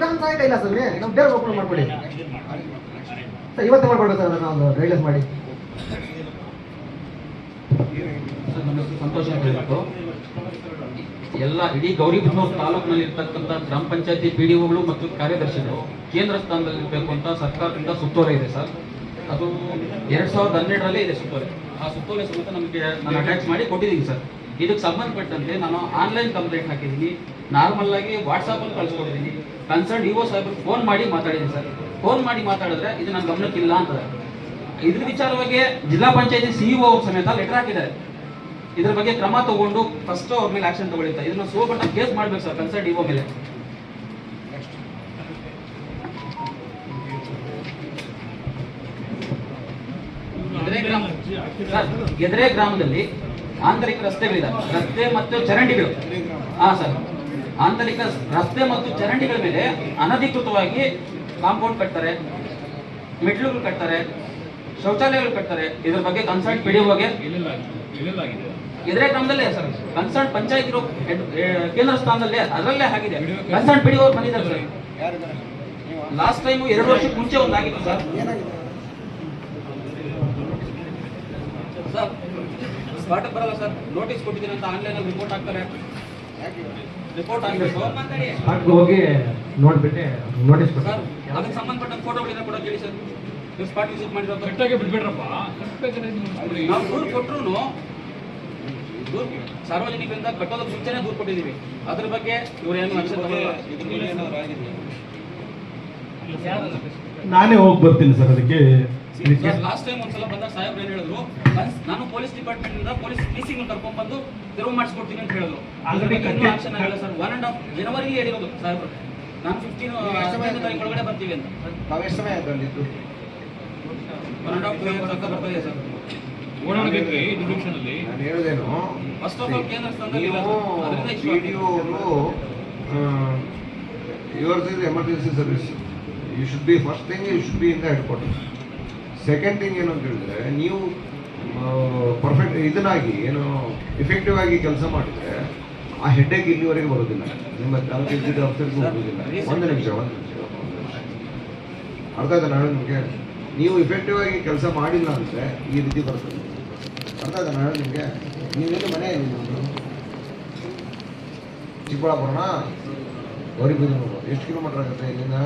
ಕಾನೂನು ಸಹಾಯಕ ಇಲ್ಲ ಸರ್ ಬೇರೆ ಓಪನ್ ಮಾಡ್ಕೊಡಿ ಸರ್ ಇವತ್ತು ಮಾಡ್ಕೊಡ್ಬೇಕು ಸರ್ ನಾವು ರೈಲಸ್ ಮಾಡಿ. ಸರ್, ನಮ್ಮ ಸಂತೋಷ ಹೇಳ್ಬಿಟ್ಟು ಎಲ್ಲ ಇಡೀ ಗೌರಿಬಿದನೂರು ತಾಲೂಕಿನಲ್ಲಿ ಇರ್ತಕ್ಕಂಥ ಗ್ರಾಮ ಪಂಚಾಯತಿ ಪಿ ಡಿ ಒಗಳು ಮತ್ತು ಕಾರ್ಯದರ್ಶಿಗಳು ಕೇಂದ್ರ ಸ್ಥಾನದಲ್ಲಿ ಇರಬೇಕು ಅಂತ ಸರ್ಕಾರದಿಂದ ಸುತ್ತೋಲೆ ಇದೆ ಸರ್. ಅದು ಎರಡ್ ಸಾವಿರದ ಹನ್ನೆರಡರಲ್ಲೇ ಇದೆ ಸುತ್ತೋಲೆ. ಆ ಸುತ್ತೋಲೆ ಸಮೇತ ನಮಗೆ ನಾನು ಅಟ್ಯಾಚ್ ಮಾಡಿ ಕೊಟ್ಟಿದ್ದೀನಿ ಸರ್. ಇದಕ್ಕೆ ಸಂಬಂಧಪಟ್ಟಂತೆ ನಾನು ಆನ್ಲೈನ್ ಕಂಪ್ಲೇಂಟ್ ಹಾಕಿದ್ದೀನಿ. ನಾರ್ಮಲ್ ಆಗಿ ವಾಟ್ಸಾಪ್ ಅಲ್ಲಿ ಕಳ್ಸ್ಕೊಟ್ಟಿದ್ದೀನಿ ಕನ್ಸರ್ನ್ ಇಒ ಸಾಹೇಬ್ರು ಫೋನ್ ಮಾಡಿ ಮಾತಾಡಿದ್ದೀನಿ ಸರ್. ಫೋನ್ ಮಾಡಿ ಮಾತಾಡಿದ್ರೆ ಇದು ನನ್ನ ಗಮನಕ್ಕಿಲ್ಲ ಅಂತ ಇದ್ರ ವಿಚಾರವಾಗಿ ಜಿಲ್ಲಾ ಪಂಚಾಯತಿ ಸಿಇಒ ಅವ್ರ ಸಮೇತ ಲೆಟರ್ ಹಾಕಿದ್ದಾರೆ. ಇದ್ರ ಬಗ್ಗೆ ಕ್ರಮ ತಗೊಂಡು ಫಸ್ಟ್ ಅವ್ರ ಮೇಲೆ ಆಕ್ಷನ್ ತಗೊಳಿತಾ ಇದನ್ನ ಸೋಬಟ್ಟ ಕೇಸ್ ಮಾಡ್ಬೇಕು ಸರ್ ಕನ್ಸರ್ಟ್ ಇಒ ಮೇಲೆ. ಗೆದ್ರೆ ಗ್ರಾಮದಲ್ಲಿ ಆಂತರಿಕ ರಸ್ತೆಗಳಿದ್ದಾವೆ ರಸ್ತೆ ಮತ್ತು ಚರಂಡಿಗಳು. ಹಾ, ಸರ್. ಆಂತರಿಕ ರಸ್ತೆ ಮತ್ತು ಚರಂಡಿಗಳ ಮೇಲೆ ಅನಧಿಕೃತವಾಗಿ ಕಾಂಪೌಂಡ್ ಕಟ್ತಾರೆ ಮೆಟ್ಲುಗಳು ಕಟ್ತಾರೆ, ಶೌಚಾಲಯಗಳು ಕಟ್ತಾರೆ. ಇದ್ರ ಬಗ್ಗೆ ಕನ್ಸರ್ಟ್ ಪಿ ಇದರೇ ಗ್ರಾಮದಲ್ಲೇ ಸರ್. ಕನ್ಸರ್ನ್ ಪಂಚಾಯತ್ ಇರೋ ಕೇಂದ್ರ ಸ್ಥಾನದಲ್ಲೇ, ಅದರಲ್ಲೇ ಆಗಿದೆ. ಕನ್ಸರ್ನ್ ಪಿ ಡಿ ಬಂದಿದ್ದಾರೆ ಸರ್. ಲಾಸ್ಟ್ ಟೈಮ್ ಎರಡು ವರ್ಷಕ್ಕೆ ಮುಂಚೆ ಒಂದು ಆಗಿತ್ತು ಸರ್. ಸರ್ ಸ್ಪಾಟಿಗೆ ಬರಲ್ಲ ಸರ್. ನೋಟಿಸ್ ಕೊಟ್ಟಿದ್ದೀನಿ ಅಂತ ಆನ್ಲೈನ್ ಅಲ್ಲಿ ರಿಪೋರ್ಟ್ ಹಾಕ್ತಾರೆ. ರಿಪೋರ್ಟ್ ಹಾಕ್ಬೇಕು. ಹಾಕಿ ಹೋಗಿ ನೋಡ್ಬಿಟ್ಟು ನೋಟಿಸ್ ಕೊಡಿ ಸರ್ ಅದಕ್ಕೆ ಸಂಬಂಧಪಟ್ಟ ಫೋಟೋಗಳಿಂದ ಕೂಡ ಕೇಳಿ ಸರ್. ನೀವು ಸ್ಪಾಟ್ ವಿಸಿಟ್ ಮಾಡಿರೋ ಕರೆಕ್ಟಾಗಿ ಬಿಟ್ಬಿಡ್ರಪ್ಪ ನಾವು ದೂರು ಕೊಟ್ಟರು ದೂರ ಸಾರ್ವಜನಿಕರಿಂದ ಕಟ್ಟೋದಕ್ಕೆ ಮುಂಚೆನೆ ದೂರು ಕೊಟ್ಟಿದ್ದೀವಿ. ಅದ್ರ ಬಗ್ಗೆ ಇವ್ರು ಏನು ಆಕ್ಷನ್ ನಾನೇ ಹೋಗಿ ಬರ್ತೀನಿ ಸರ್ ಅದಕ್ಕೆ. ಲಾಸ್ಟ್ ಟೈಮ್ ಒಂದ್ಸಲ ಬಂದಾಗ ಸಾಹೇಬ್ರು ಏನ್ ಹೇಳಿದ್ರು ನಾನು ಪೊಲೀಸ್ ಡಿಪಾರ್ಟ್ಮೆಂಟ್ ಇಂದ ಪೊಲೀಸ್ ಪೀಸಿಂಗ್ ಕರ್ಕೊಂಡ್ ಬಂದು ತೆರವು ಮಾಡಿಸ್ಕೊಡ್ತೀನಿ ಅಂತ ಹೇಳಿದ್ರು. ಅದ್ರ ಬಗ್ಗೆ ಇನ್ನೂ ಆಕ್ಷನ್ ಆಗಿಲ್ಲ ಸರ್ ಒನ್ ಅಂಡ್ ಹಾಫ್ ಜನವರಿ ಹೇಳಿರೋದು ಸಾಹೇಬ್ರು. ನಾನು ಫಿಫ್ಟೀನ್ ಹದಿನೈದು ತಾರೀಕು ಒಳಗಡೆ ಬರ್ತೀವಿ ಅಂತ. ನಾವು ಎಷ್ಟು ಸಮಯ ಆಯ್ತು ಅಲ್ಲಿದ್ದು ಒನ್ ಅಂಡ್ ಹಾಫ್ ತನಕ ಬರ್ತಾ ಇದೆ ಸರ್ ಅಲ್ಲಿ ನಾನು ಹೇಳೋದೇನು ಫಸ್ಟ್ ಆಫ್ ಆಲ್ ಕೇಂದ್ರ ಸ್ಥಾನದಲ್ಲಿ emergency service you should be first thing you should be in the headquarter second thing ಏನು ಅಂತ ಹೇಳಿದ್ರೆ ನೀವು ಪರ್ಫೆಕ್ಟ್ ಇದನ್ನಾಗಿ ಏನು ಎಫೆಕ್ಟಿವ್ ಆಗಿ ಕೆಲಸ ಮಾಡಿದ್ರೆ ಆ ಹೆಡ್ಡೇಕ್ ಇಲ್ಲಿವರೆಗೆ ಬರೋದಿಲ್ಲ. ನಿಮ್ಮ ತಾಲೂಕು ಎಕ್ಸಿಕ್ಯೂಟಿವ್ ಆಫೀಸರ್ಗೂ ಹೋಗೋದಿಲ್ಲ. ಒಂದು ನಿಮಿಷ ಒಂದು ನಿಮಿಷ ಅರ್ಥ ಆಯ್ತಾ ನಾನು ನಿಮಗೆ ನೀವು ಇಫೆಕ್ಟಿವ್ ಆಗಿ ಕೆಲಸ ಮಾಡಿಲ್ಲ ಅಂದರೆ ಈ ರೀತಿ ಬರ್ತದೆ. ಅರ್ಥ ಆಯ್ತಾ ನಾನು ನಿಮಗೆ ನೀವೆಲ್ಲಿ ಮನೆ ನಿಮ್ಮದು? ಚಿಕ್ಕಬಳ್ಳಾಪುರನ? ಗೌರಿಬಿದನೂರು ಎಷ್ಟು ಕಿಲೋಮೀಟರ್ ಆಗುತ್ತೆ ಇಲ್ಲಿಂದ?